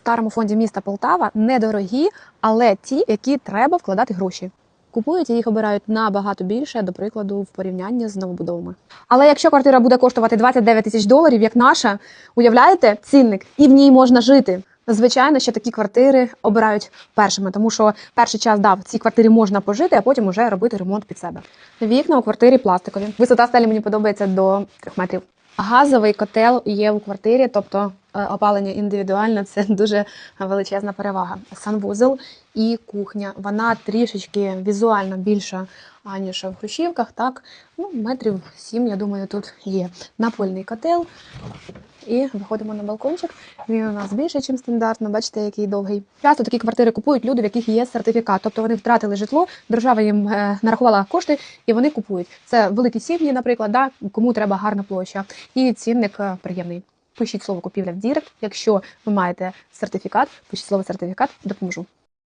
Старому фонді міста Полтава недорогі, але ті, які треба вкладати гроші. Купують і їх обирають набагато більше, до прикладу, в порівнянні з новобудовами. Але якщо квартира буде коштувати 29 тисяч доларів, як наша, уявляєте, цінник, і в ній можна жити. Звичайно, що такі квартири обирають першими, тому що перший час дав в цій квартирі можна пожити, а потім уже робити ремонт під себе. Вікна у квартирі пластикові. Висота стелі мені подобається до 3 метрів. Газовий котел є у квартирі, тобто опалення індивідуальне це дуже величезна перевага. Санвузол і кухня. Вона трішечки візуально більша аніж в Хрущівках. Так, ну метрів сім, я думаю, тут є напольний котел. І виходимо на балкончик. Він у нас більший, ніж стандартно. Бачите, який довгий. Часто такі квартири купують люди, в яких є сертифікат. Тобто вони втратили житло, держава їм е, нарахувала кошти, і вони купують. Це великі сім'ї, наприклад, да, кому треба гарна площа. І цінник е, приємний. Пишіть слово купівля в Дірект. Якщо ви маєте сертифікат, пишіть слово сертифікат, допоможу.